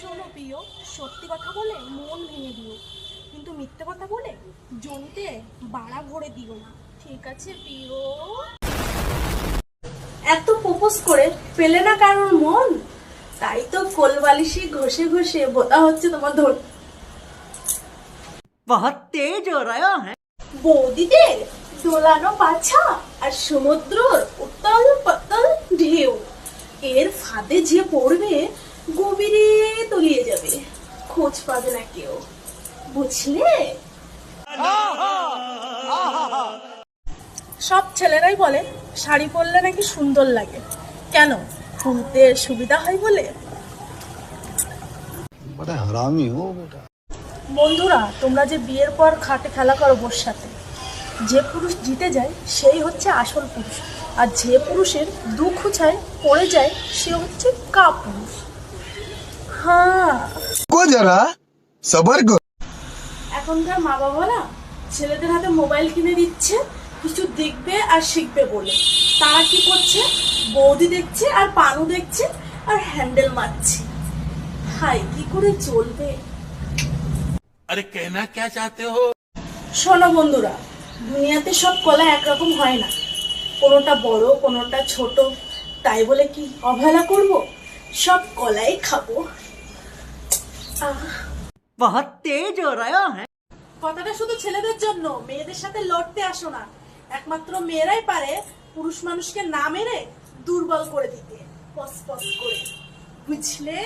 শোনো প্রিয় সত্যি কথা বলে মন ভেঙে দিও। কিন্তু মিথ্যে কথা বলে জমিতে বাড়া ভরে দিও না। ঠিক আছে প্রিয়? এত প্রপোজ করে পেলে না কারোর মন? তাই তো কোলবালিশে ঘষে ঘষে বোধা হচ্ছে তোমার ধর বৌদিদের দোলানো পাছা আর সমুদ্রর উত্তল পাতল ঢেউ। এর ফাঁদে যে পড়বে তলিয়ে যাবে। খোঁজ পাবে না কেউ। বুঝলে? সব ছেলেরাই বলে শাড়ি পরলে নাকি সুন্দর লাগে। কেন? খুলতে সুবিধা হয় বলে? বন্ধুরা তোমরা যে বিয়ের পর খাটে খেলা করো বোর সাথে যে পুরুষ জিতে যায় সেই হচ্ছে আসল পুরুষ। আর যে পুরুষের দুঃখ ছায় পড়ে যায় সে হচ্ছে কাপুরুষ को जरा सबर करो এখনকার মা বাবা না ছেলেদের হাতে মোবাইল কিনে দিচ্ছে কিছু দেখবে আর শিখবে বলে তারা কি করছে বৌদি দেখছে আর পানু দেখছে আর হ্যান্ডেল মারছে হাই কি করে চলবে अरे कहना क्या चाहते हो শোনো বন্ধুরা দুনিয়াতে সব কলা একরকম হয় না কোনোটা বড় কোনোটা ছোট তাই বলে কি অবহেলা করব সব কলাই খাবো বহুত তেজ হো রহা হ্যাঁ কথাটা শুধু ছেলেদের জন্য, মেয়েদের সাথে লড়তে আসো না। একমাত্র মেয়েরাই পারে পুরুষ মানুষকে না মেরে দুর্বল করে দিতে পস পস করে। বুঝলে?